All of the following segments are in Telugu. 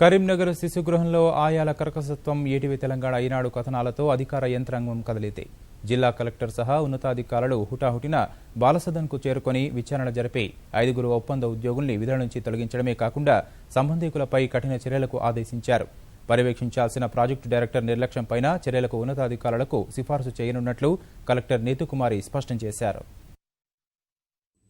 కరీంనగర్ శిశుగృహంలో ఆయాల కర్కసత్వం ఏటివి తెలంగాణ ఈనాడు కథనాలతో అధికార యంత్రాంగం కదిలితే జిల్లా కలెక్టర్ సహా ఉన్నతాధికారులు హుటాహుటిన బాలసదన్కు చేరుకొని విచారణ జరిపి ఐదుగురు ఒప్పంద ఉద్యోగుల్ని విధుల నుంచి తొలగించడమే కాకుండా సంబంధికులపై కఠిన చర్యలకు ఆదేశించారు. పర్యవేక్షించాల్సిన ప్రాజెక్టు డైరెక్టర్ నిర్లక్ష్యంపైన చర్యలకు ఉన్నతాధికారులకు సిఫార్సు చేయనున్నట్లు కలెక్టర్ నీతుకుమారి స్పష్టం చేశారు.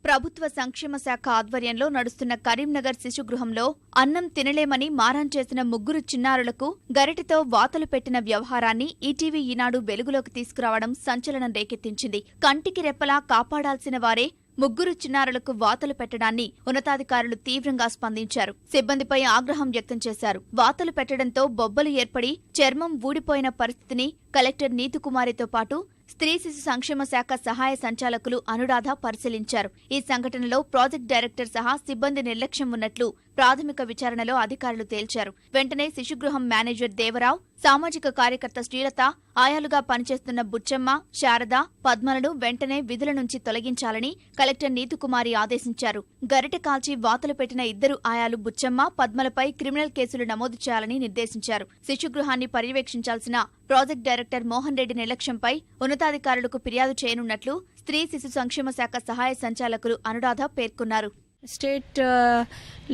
ప్రభుత్వ సంక్షేమ శాఖ ఆధ్వర్యంలో నడుస్తున్న కరీంనగర్ శిశుగృహంలో అన్నం తినలేమని మారాన్ చేసిన ముగ్గురు చిన్నారులకు గరిటితో వాతలు పెట్టిన వ్యవహారాన్ని ఈటీవీ ఈనాడు వెలుగులోకి తీసుకురావడం సంచలనం రేకెత్తించింది. కంటికి రెప్పలా కాపాడాల్సిన వారే ముగ్గురు చిన్నారులకు వాతలు పెట్టడాన్ని ఉన్నతాధికారులు తీవ్రంగా స్పందించారు. సిబ్బందిపై ఆగ్రహం వ్యక్తం చేశారు. వాతలు పెట్టడంతో బొబ్బలు ఏర్పడి చర్మం ఊడిపోయిన పరిస్థితిని కలెక్టర్ నీతికుమారితో పాటు స్త్రీ శిశు సంక్షేమ శాఖ సహాయ సంచాలకులు అనురాధ పరిశీలించారు. ఈ సంఘటనలో ప్రాజెక్ట్ డైరెక్టర్ సహా సిబ్బంది నిర్లక్ష్యం ఉన్నట్లు ప్రాథమిక విచారణలో అధికారులు తేల్చారు. వెంటనే శిశుగృహం మేనేజర్ దేవరావు సామాజిక కార్యకర్త శ్రీలత ఆయాలుగా పనిచేస్తున్న బుచ్చమ్మ శారద పద్మలను వెంటనే విధుల నుంచి తొలగించాలని కలెక్టర్ నీతుకుమారి ఆదేశించారు. గరిట కాల్చి వాతలు పెట్టిన ఇద్దరు ఆయాలు బుచ్చమ్మ పద్మలపై క్రిమినల్ కేసులు నమోదు చేయాలని నిర్దేశించారు. శిశుగృహాన్ని పర్యవేక్షించాల్సిన ప్రాజెక్ట్ డైరెక్టర్ మోహన్ రెడ్డి నిర్లక్ష్యంపై ఉన్నతాధికారులకు ఫిర్యాదు చేయనున్నట్లు స్త్రీ శిశు సంక్షేమ శాఖ సహాయ సంచాలకులు అనురాధ పేర్కొన్నారు. స్టేట్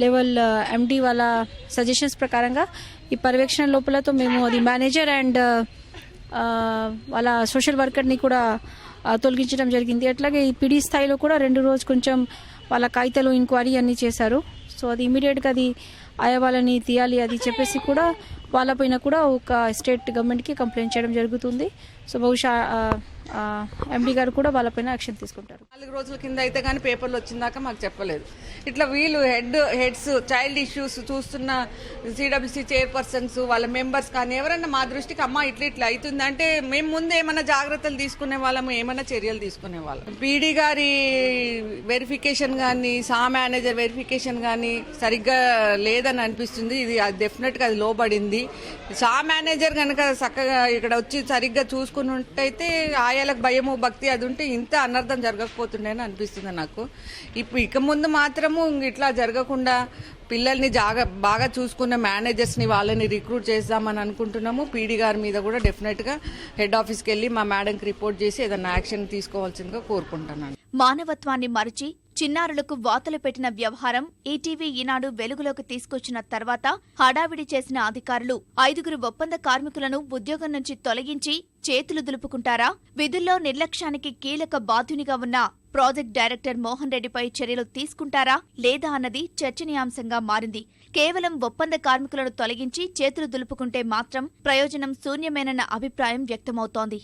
లెవెల్ ఎండి వాళ్ళ సజెషన్స్ ప్రకారంగా ఈ పర్యవేక్షణ లోపలతో మేము అది మేనేజర్ అండ్ వాళ్ళ సోషల్ వర్కర్ని కూడా తొలగించడం జరిగింది. అట్లాగే ఈ పిడి స్థాయిలో కూడా రెండు రోజు కొంచెం వాళ్ళ కాగితాలు ఇంక్వైరీ అన్నీ చేశారు. సో అది ఇమీడియట్గా అది ఆయా వాళ్ళని తీయాలి అది చెప్పేసి కూడా వాళ్ళపైన కూడా ఒక స్టేట్ గవర్నమెంట్కి కంప్లైంట్ చేయడం జరుగుతుంది. సో బహుశా ఎండి గారు కూడా వాళ్ళపైన యాక్షన్ తీసుకుంటారు. నాలుగు రోజుల కింద అయితే కానీ పేపర్లు వచ్చిందాక మాకు చెప్పలేదు. ఇట్లా వీళ్ళు హెడ్ హెడ్స్ చైల్డ్ ఇష్యూస్ చూస్తున్న సిడబ్ల్యూసీ చైర్పర్సన్స్ వాళ్ళ మెంబర్స్ కానీ ఎవరైనా మా దృష్టికి అమ్మ ఇట్లా ఇట్లా అవుతుంది. అంటే మేము ముందు ఏమైనా జాగ్రత్తలు తీసుకునే వాళ్ళము ఏమైనా చర్యలు తీసుకునే వాళ్ళం పీడీ గారి వెరిఫికేషన్ కానీ సా మేనేజర్ వెరిఫికేషన్ కానీ సరిగ్గా లేదని అనిపిస్తుంది. ఇది డెఫినెట్గా అది లోబడింది. సా మేనేజర్ కనుక చక్కగా ఇక్కడ వచ్చి సరిగ్గా చూసుకుని ఉంటైతే ఆయాలకు భయము భక్తి అది ఉంటే ఇంత అనర్థం జరగకపోతుండే అని అనిపిస్తుంది నాకు. ఇప్పుడు ఇక ముందు మాత్రము ఇట్లా జరగకుండా పిల్లల్ని జాగ బాగా చూసుకున్న మేనేజర్స్ని వాళ్ళని రిక్రూట్ చేద్దామని అనుకుంటున్నాము. పీడీ గారి మీద కూడా డెఫినెట్గా హెడ్ ఆఫీస్కి వెళ్ళి మా మేడంకి రిపోర్ట్ చేసి ఏదైనా యాక్షన్ తీసుకోవాల్సిందిగా కోరుకుంటున్నాను. మానవత్వాన్ని మరచి చిన్నారులకు వాతలు పెట్టిన వ్యవహారం ఈటీవీ ఈనాడు వెలుగులోకి తీసుకొచ్చిన తర్వాత హడావిడి చేసిన అధికారులు ఐదుగురు ఒప్పంద కార్మికులను ఉద్యోగం నుంచి తొలగించి చేతులు దులుపుకుంటారా? విధుల్లో నిర్లక్ష్యానికి కీలక బాధ్యునిగా ఉన్న ప్రాజెక్ట్ డైరెక్టర్ మోహన్ రెడ్డిపై చర్యలు తీసుకుంటారా లేదా అన్నది చర్చనీయాంశంగా మారింది. కేవలం ఒప్పంద కార్మికులను తొలగించి చేతులు దులుపుకుంటే మాత్రం ప్రయోజనం శూన్యమేనన్న అభిప్రాయం వ్యక్తమవుతోంది.